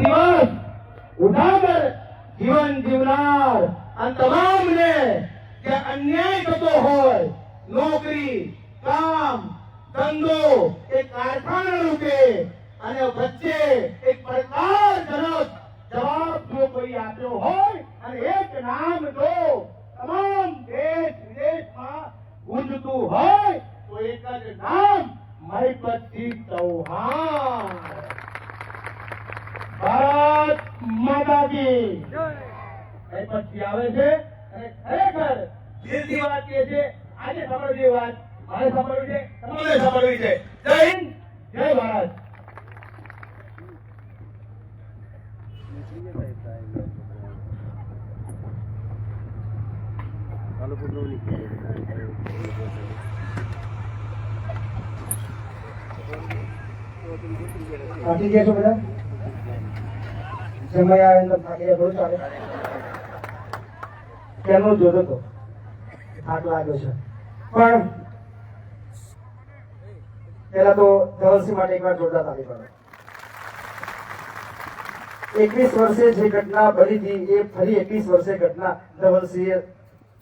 દિવસ ઉજાગર જીવન જીવનાર. અને તમામને જે અન્યાય થતો હોય, નોકરી, કામ, ધંધો એક કારખાના રૂપે અને વચ્ચે એક પડકારજનક જવાબ જો કોઈ આપ્યો હોય, અને એક નામ જો તમામ દેશ વિદેશમાં ગુંજતું હોય, તો એક જ નામ, મહિપતસિંહ ચૌહાણ. ભારત માતાજી પછી આવે છે? અને ખરેખર દિલથી વાત કહે છે. આજે સાંભળવી વાત. મારે સાંભળવી છે. તમારે સાંભળવી છે. જય હિન્દ જય ભારત. બધા? ગયા થોડું ચાલે કેમનું જોતો તો લાગ્યો છે. પણ પેલા તો ધવલસિંહ માટે એકવાર જોરદાર પાડો. એકવીસ વર્ષે જે ઘટના બની હતી, એ ફરી એકવીસ વર્ષે ઘટના ધવલસિંહે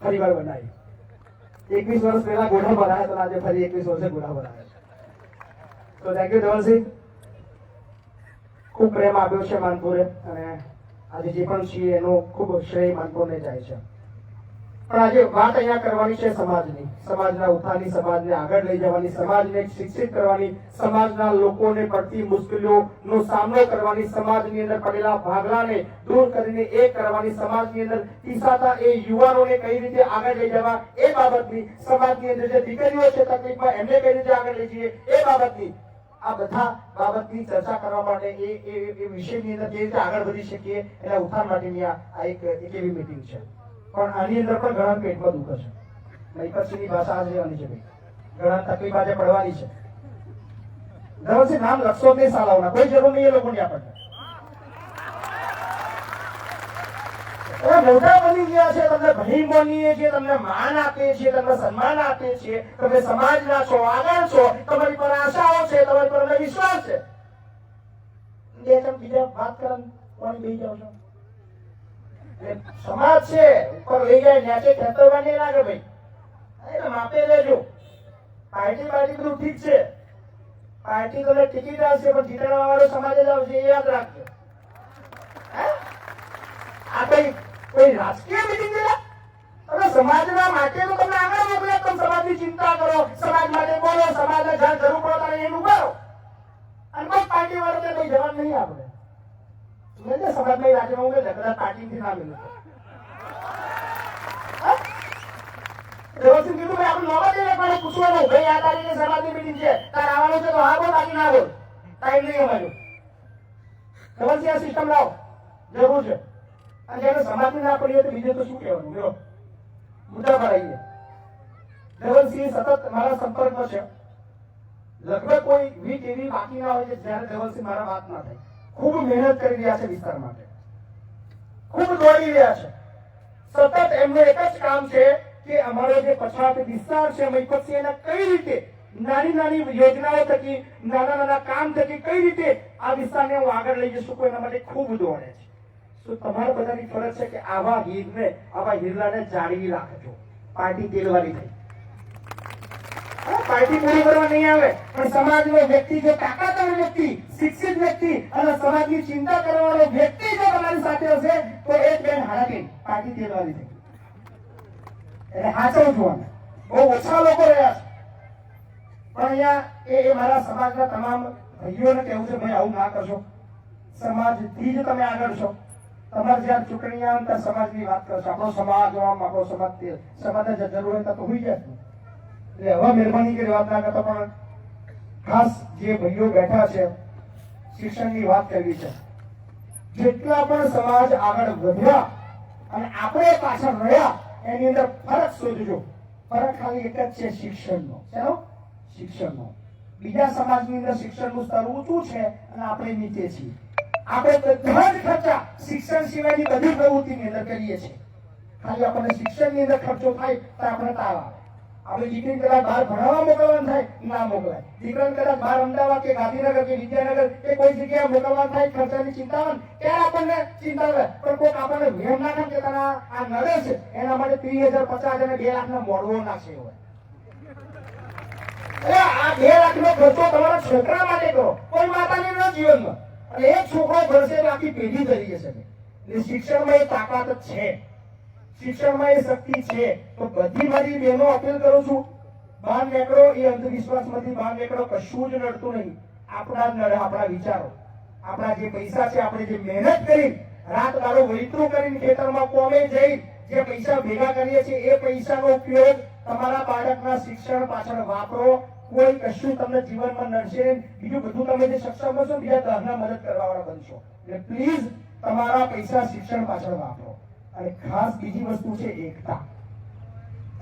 ફરી વાર બનાવી. એકવીસ વર્ષ પહેલા ગોઢા બનાવ્યા તો આજે ફરી એકવીસ વર્ષે ગોઢા બનાવ્યા તો થેન્ક યુ ધવલસિંહ. ખૂબ પ્રેમ આપ્યો છે માનપુરે અને આજે જે પણ છીએ એનો ખૂબ શ્રેય માનપુરને જાય છે. પણ આજે વાત અહીંયા કરવાની છે સમાજની. સમાજના ઉત્થાનની, સમાજને આગળ લઈ જવાની, સમાજને શિક્ષિત કરવાની, સમાજના લોકોને પડતી મુશ્કેલીઓનો સામનો કરવાની, સમાજની અંદર પડેલા ભાગલાને દૂર કરીને એ કરવાની, સમાજની અંદર પીસાતા એ યુવાનોને કઈ રીતે આગળ લઈ જવા એ બાબતની, સમાજની અંદર જે દીકરીઓ છે તકલીફમાં એમને કઈ રીતે આગળ લઈ જઈએ એ બાબતની આ બધા બાબતની ચર્ચા કરવા માટે એ એ વિષયની અંદર કેવી રીતે આગળ વધી શકીએ એના ઉત્થાન માટેની આ એક એક એવી મીટિંગ છે. પણ આની અંદર પણ ઘણા પેટમાં દુખે છે. મૈકરસિંહની ભાષા આજે જ રહેવાની છે. ઘણા તકલીફ આજે પડવાની છે. ધવલસિંહ નામ લખશો તે નહીં કોઈ જરૂર નહીં એ લોકોની આપણને. મોટા બની ગયા છે, તમને ભાઈ બનીએ છીએ, તમને માન આપીએ છીએ, તમને સન્માન આપીએ છીએ, તમે સમાજના છો, આગળ છો પર આશાઓ છે, તમારી પર વિશ્વાસ છે. બે તમે વાત જાવ છો. સમાજ છે, ઉપર લઈ જાય, ન્યાચે ખેતરવા નહીં લાગે ભાઈ. એટલે માપે લેજો પાર્ટી પાર્ટી બધું ઠીક છે. પાર્ટી તમને ટિકિટ આવશે, પણ જીતાડવા વાળો સમાજ જ આવશે, એ યાદ રાખજો. હે? આ કઈ કોઈ રાજકીય મિટિંગ છે? તમે સમાજના માટે તો તમને આગળ મોકલે તમે સમાજની ચિંતા કરો, સમાજ માટે બોલો, સમાજને જ્યાં જરૂર પડે ત્યારે એનું કરો અને કોઈ પાર્ટી વાળો કે કોઈ જવાબ નહીં આપણે મેં તો સમાજમાં રાજ્યમાં હું કદાચ પાર્ટીથી ના મિલું. વ્યવસ્થિત કીધું, ભાઈ પણ પૂછવાનું ભાઈ, આ તારીખે સમાજની છે. તાર આવવાનું છે તો હા બોલ, બાકી ના નહીં અમારો. વ્યવસ્થિત આ સિસ્ટમ લાવો. જરૂર છે. અને જ્યારે સમાજની ના પડીએ તો બીજે તો શું કહેવાનું? જો મુદ્દા પર આવીએ ધવલસિંહ સતત મારા સંપર્કમાં છે. લગભગ કોઈ વીક એવી બાકી ના હોય કે જ્યારે ધવલસિંહ મારા વાત ના થાય. ખૂબ મહેનત કરી રહ્યા છે વિસ્તાર માટે. ખૂબ દોડી રહ્યા છે. સતત એમનું એક જ કામ છે કે અમારો જે પછાત વિસ્તાર છે મહિપતસિંહ, એના કઈ રીતે નાની નાની યોજનાઓ થકી, નાના નાના કામ થકી કઈ રીતે આ વિસ્તારને હું આગળ લઈ જશું એના માટે ખૂબ દોડે છે. તો તમારા બધાની ફરજ છે કે આવા હીરને, આવા હીરલાને જાળવી રાખજો. પાર્ટી તેલવાની થઈ. પાર્ટી પૂરી કરવા નહીં આવે, પણ સમાજનો વ્યક્તિ, જો તાકાતવાળો વ્યક્તિ, શિક્ષિત વ્યક્તિ અને સમાજની ચિંતા કરવાનો વ્યક્તિ જો તમારી સાથે હશે, તો એ જ બેન હારાકી પાર્ટી તેલવાની થઈ. એટલે હાચવું જોવાનું. બહુ ઓછા લોકો રહ્યા છે. પણ અહીંયા એ મારા સમાજના તમામ ભાઈઓને કહેવું છે, ભાઈ, આવું ના કરશો. સમાજથી જ તમે આગળ છો. તમારે જ્યારે ચૂંટણી આવે ત્યારે સમાજની વાત કરશો આપણો સમાજ આમ, આપણો સમાજ તે સમાજ જરૂર હોય તો હોઈ જાય. એટલે હવે મહેરબાની કરી વાત ના કરતા પણ ખાસ જે ભાઈઓ બેઠા છે, શિક્ષણની વાત કરવી છે. જેટલા પણ સમાજ આગળ વધ્યા અને આપણે પાછળ રહ્યા, એની અંદર ફરક શોધજો. ફરક ખાલી એક જ છે શિક્ષણનો. શેનો? શિક્ષણનો. બીજા સમાજની અંદર શિક્ષણનું સ્તર ઊંચું છે અને આપણે નીચે છીએ. આપણે બધા જ ખર્ચા શિક્ષણ સિવાયની બધી પ્રવૃત્તિની અંદર કરીએ છીએ. ખાલી આપણને શિક્ષણની અંદર ખર્ચો થાય તો આપણે તાવ આવે. આપણે દીકરીને કદાચ બહાર ભણાવવા મોકલવાનું થાય, ના મોકલાય. દીકરાને કદાચ બહાર અમદાવાદ કે ગાંધીનગર કે વિદ્યાનગર કે કોઈ જગ્યાએ મોકલવાનું થાય, ખર્ચાની ચિંતા હોય ત્યારે આપણને ચિંતા હોય પણ કોઈક આપણને વેમ ના કે તારા આ નડે છે, એના માટે ત્રીસ હજાર પચાસ અને બે લાખ ના મોડવો નાખશે હોય. એટલે આ બે લાખ નો ખર્ચો તમારા છોકરા માટે કરો. કોઈ માતાને ન જીવનમાં. અને એક છોકરો ભણશે તો આખી પેઢી કરી જશે એટલે શિક્ષણમાં એ તાકાત જ છે. શિક્ષણમાં એ શક્તિ છે. તો બધી મારી બહેનો અપીલ કરું છું, બહાર નીકળો, એ અંધવિશ્વાસમાંથી બહાર નીકળો, કશું જ નડતું નહીં. આપણા નડે આપણા વિચારો, આપણા જે પૈસા છે, આપણે જે મહેનત કરી રાત દાડો વૈતરું કરીને ખેતરમાં કોમે જઈ, જે પૈસા ભેગા કરીએ છીએ, એ પૈસાનો ઉપયોગ તમારા બાળકના શિક્ષણ પાછળ વાપરો. કોઈ કશું તમને જીવનમાં નડશે. બીજું બધું તમે જે સક્ષમ હશો, બીજા દહના મદદ કરવાવાળા બનશો. એટલે પ્લીઝ તમારા પૈસા શિક્ષણ પાછળ વાપરો. અને ખાસ બીજી વસ્તુ છે એકતા.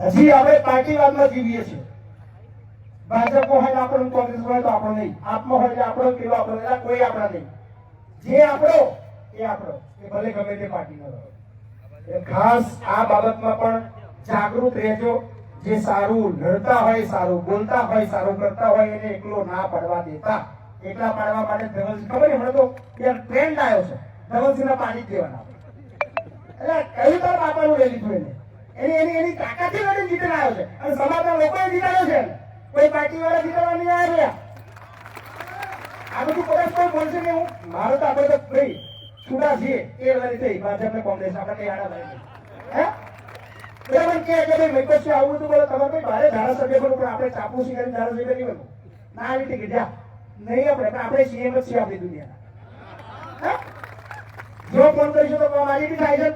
હજી આપણે પાર્ટીવાદમાં જીવીએ છીએ. ભાજપ હોય ને આપણો કોંગ્રેસ હોય તો આપણો નહીં. આપમાં હોય આપણો, પેલો આપણો કોઈ આપણા નહીં. જે આપણો, એ આપણો. એ ભલે ગમે તે પાર્ટીનો રહો. ખાસ આ બાબતમાં પણ જાગૃત રહેજો. જે સારું લડતા હોય, સારું બોલતા હોય, સારું કરતા હોય, એને એકલો ના પડવા દેતા. એકલા પાડવા માટે ધવલસિંહ ખબર છે? તો યાર ટ્રેન્ડ આવ્યો છે. ધવલસિંહના પાણી દેવાના. એટલે કયું તાર બાપાનું લઈ લીધું એને, એની એની એની તાકાતથી લડીને જીતીને આવ્યો છે. અને સમાજના લોકોએ જીતાડ્યો છે. કોઈ પાર્ટી વાળા જીતવા નહીં આવ્યા આ બધું કદાચ કોઈ બોલશે કે હું, મારો તો આપણે તો ભાઈ, છૂટા છીએ. એ વાળી થઈ ભાજપ ને કોંગ્રેસ, આપણે કઈ આડા ભાઈ હે? આવું હતું બોલો તમારે ભાઈ બનવું પણ આપણે ચાપુસી કરીને ધારાસભ્ય નહીં બનવું નહીં આપણે, પણ આપણે સીએમ છીએ આપણી દુનિયાના. જો ફોન કરીશું તો મારી થાય છે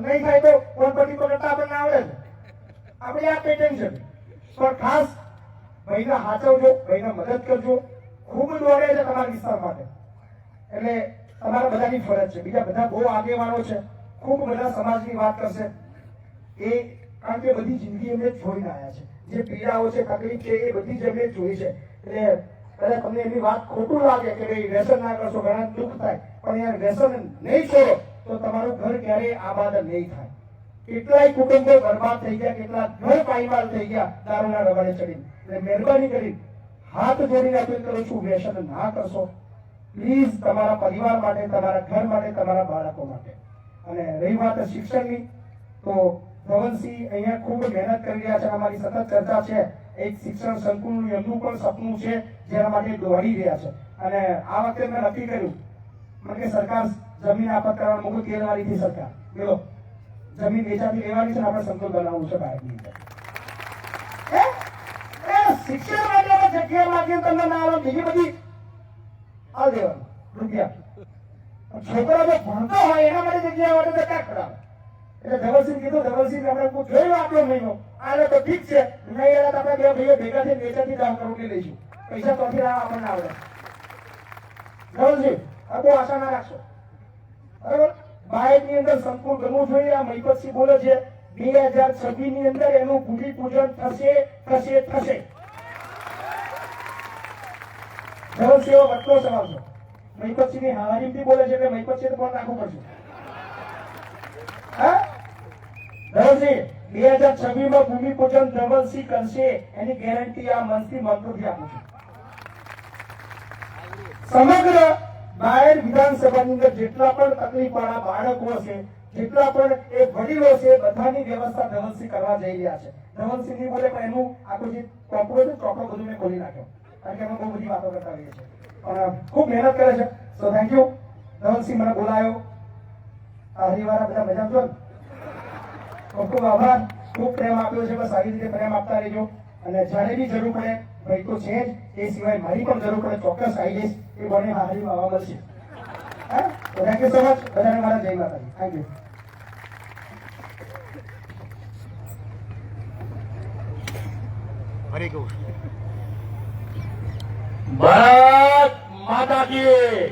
નહીં થાય તો ફોન પરથી આપણને આવડે છે આપણે આ પેટર્ન છે પણ ખાસ ભાઈને હાચવજો, ભાઈને મદદ કરજો. ખૂબ દોડે છે તમારા વિસ્તાર માટે. એટલે તમારા બધાની ફરજ છે. બીજા બધા બહુ આગેવાનો છે. ખૂબ બધા સમાજની વાત કરશે. એ કારણ કે બધી જિંદગી એમને જોઈને આવ્યા છે. જે પીડાઓ છે, તકલીફ છે, એ બધી જ એમને જોઈ છે. એટલે કદાચ તમને એમની વાત ખોટું લાગે કે ભાઈ વ્યસન ના કરશો, ઘણા દુઃખ થાય. પણ યાર વ્યસન નહીં છોડો, તો તમારું ઘર ક્યારેય આબાદ નહીં થાય. કેટલાય કુટુંબો બરબાદ થઈ ગયા, કેટલા ઘર પાયમાલ થઈ ગયા, દારૂના રવાડે ચડીને. એટલે મહેરબાની કરી હાથ જોડીને અપીલ કરું છું, વ્યસન ના કરશો. પ્લીઝ તમારા પરિવાર માટે, તમારા ઘર માટે, તમારા બાળકો માટે. અને રહી વાત શિક્ષણની, તો ધવલસિંહ અહીંયા ખૂબ મહેનત કરી રહ્યા છે અમારી સતત ચર્ચા છે. એક શિક્ષણ સંકુલનું એમનું પણ સપનું છે, જેના માટે દોડી રહ્યા છે. અને આ વખતે મેં નક્કી કર્યું, મને કે સરકાર જમીન આપત કરવાનું મૂકું તેલવાળી થી સરકાર. બોલો, જમીન વેચાતી લેવાની છે આપણે સંકુલ બનાવવું છે ભારતની અંદર. શિક્ષણ માટે જગ્યા માંગીએ તમને ના આવે બીજી બધી આ દેવાનું, રૂપિયા. છોકરા જો ભણતો હોય એના માટે જગ્યા માટે ક્યાં ખરાબ એટલે ધવલસિંહ કીધું ધવલસિંહ આપણે હું જોયું આપણો મહિનો? આને તો ઠીક છે. નહીં એના આપણે બે ભાઈઓ ભેગા થઈને વેચાતી દામ રોટલી લઈશું. પૈસા તો આપણને આવડે. ધવલસિંહ, આ બહુ આશા ના રાખશો. બરાબર? બાઇકની અંદર સંકુલ બનવું જોઈએ, આ મહિપતસિંહ બોલે છે, બે હજાર છવ્વીસની અંદર એનું ભૂમિ પૂજન થશે થશે થશે. ધવલસિંહ વટલો સવાલ છે. મહિપતસિંહની હારીમથી બોલે છે એટલે મહિપતસિંહ પણ રાખવું પડશે હા ધવલસિંહ બે હજાર છવ્વીસમાં ભૂમિપૂજન ધવલસિંહ કરશે, એની ગેરંટી આ મંત્રી મંત્રોથી આપું છું. સમગ્ર બાયર વિધાનસભાની અંદર જેટલા પણ તકલીફ વાળા બાળકો છે જેટલા પણ એ વડીલો છે બધાની વ્યવસ્થા ધવલસિંહ કરવા જઈ રહ્યા છે. ધવલસિંહ નહીં બોલે, પણ એનું આખું જે ચોપડો છે ચોપડો બધું મેં ખોલી નાખ્યો. કારણ કે અમે બહુ બધી વાતો કરતા રહીએ છીએ. પણ ખૂબ મહેનત કરે છે. સો થેન્ક યુ ધવલસિંહ મને બોલાયો. આ બધા મજા જો ને? ખૂબ ખૂબ આભાર. ખૂબ પ્રેમ આપ્યો છે. બસ આવી રીતે પ્રેમ આપતા રહેજો. અને જ્યારે બી જરૂર પડે, ભાઈ તો છે જ. એ સિવાય મારી પણ જરૂર પડે. ચોક્કસ આવી જઈશ. એ બને હાજરીમાં આવવા મળશે. થેન્ક યુ સો મચ બધાને મારા જય માતાજી. થેન્ક યુ હરે ગૌ ભારત માતા કી